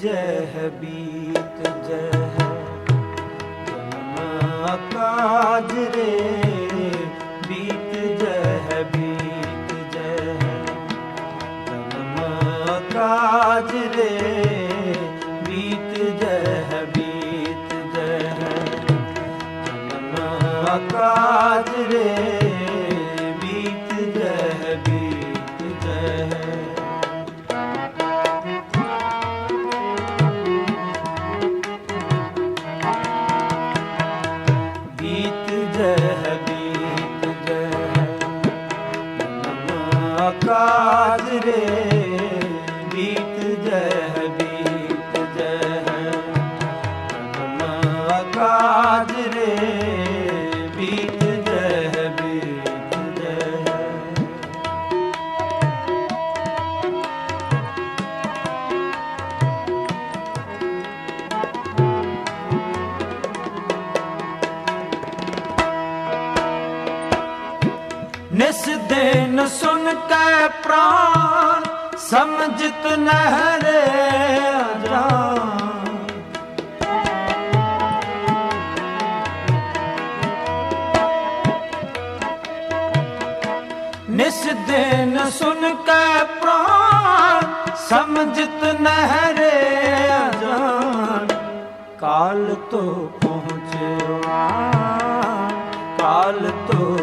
ਜਹ ਬੀਤ ਜਹ ਜਨਮ ਕਾਜ ਰੇ ਬੀਤ ਜਹ ਬੀਤ ਜਹ ਜਨਮ ਕਾਜ ਰੇ ਆਕਾਜ ਰੇ ਬੀਤ ਨਿਸ ਦਿਨ ਸੁਨ ਕੈ ਪ੍ਰਾਨ, ਸਮਝਿਤ ਨਹਿਰੇ ਜਾਨ ਨਿਸ ਦਿਨ ਸੁਨ ਕੈ ਪ੍ਰਾਨ, ਸਮਝਤ ਨਹਰੇ ਜਾਨ ਕਾਲ ਤੋਂ ਪਹੁੰਚਿਓ ਕਾਲ ਤੋਂ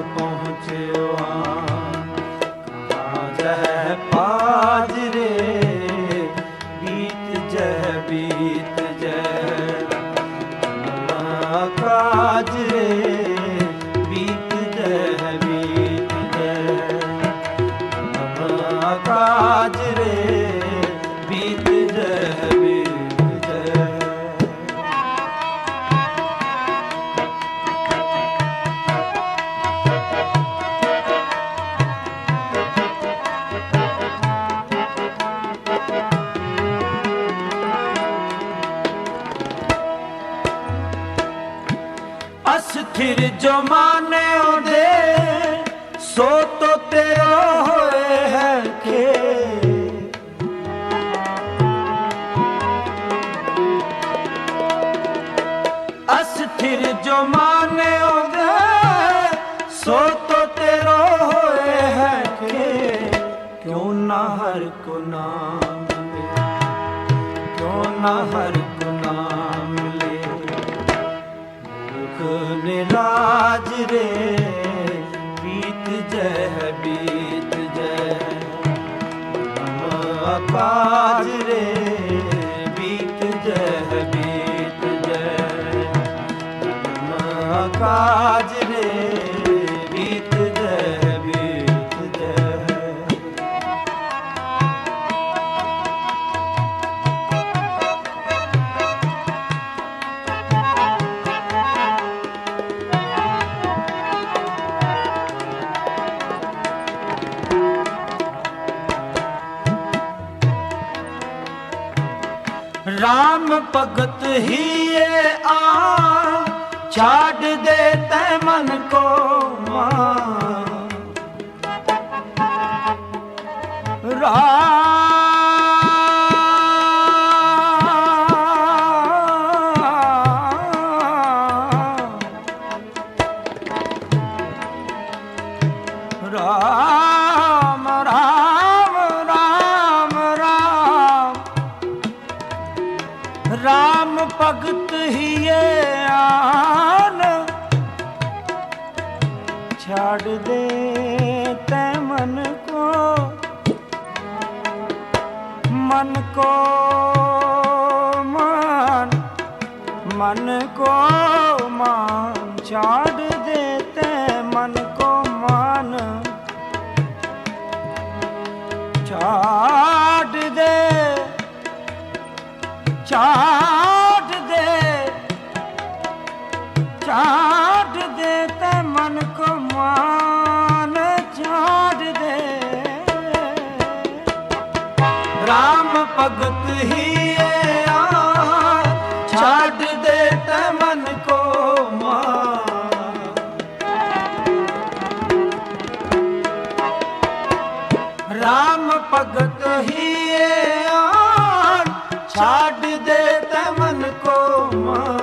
ਅਸਥਿਰ ਜੋ ਮਾਨੇ ਉਹਦੇ ਸੋ ਤੋ ਤੇਰਾ ਹੋਏ ਹੈ ਖੇ ਅਸਥਿਰ ਜੋ ਮਾਨੇ ਉਹਦੇ ਸੋ ਤੋ ਤੇਰਾ ਹੋਏ ਹੈ ਖੇ ਕਿਉਂ ਨਾ ਹਰ ਕੋ ਨਾਮ ਦੁਖ ਨਿਰਾਜ ਰੇ ਬੀਤ ਜੈ ਬੀਤ ਜਹ। ਆਕਾਜ ਰੇ ਰਾਮ ਭਗਤ ਹੀਏ ਆ। ਛਾੜ ਦੇ ਤੈ ਮਨ ਕੋ ਮਾਂ। ਰਾਮ ਰਾਮ ਭਗਤ ਹੀਏ ਆਨ। ਛੱਡ ਦੇ ਤੈ ਮਨ ਕੋ। ਮਨ ਕੋ ਮਾਨ, ਮਨ ਕੋ ਮਾਨ। ਛੱਡ ਛੱਡ ਦੇ ਤਮਨ ਕੋ ਮਾਂ RAM ਭਗਤ ਹੀ ਦੇ ਤਮਨ ਕੋ ਮਾਂ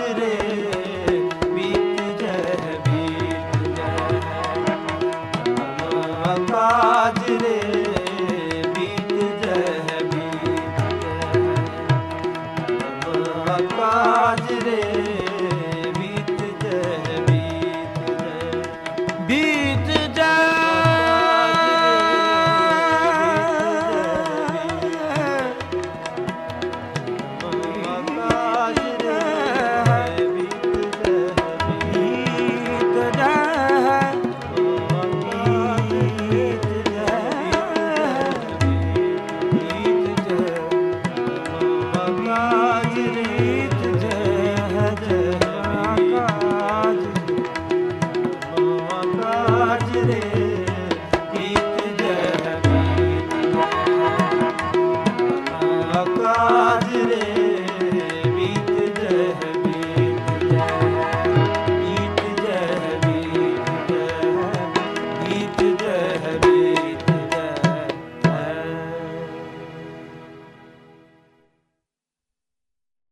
Yeah.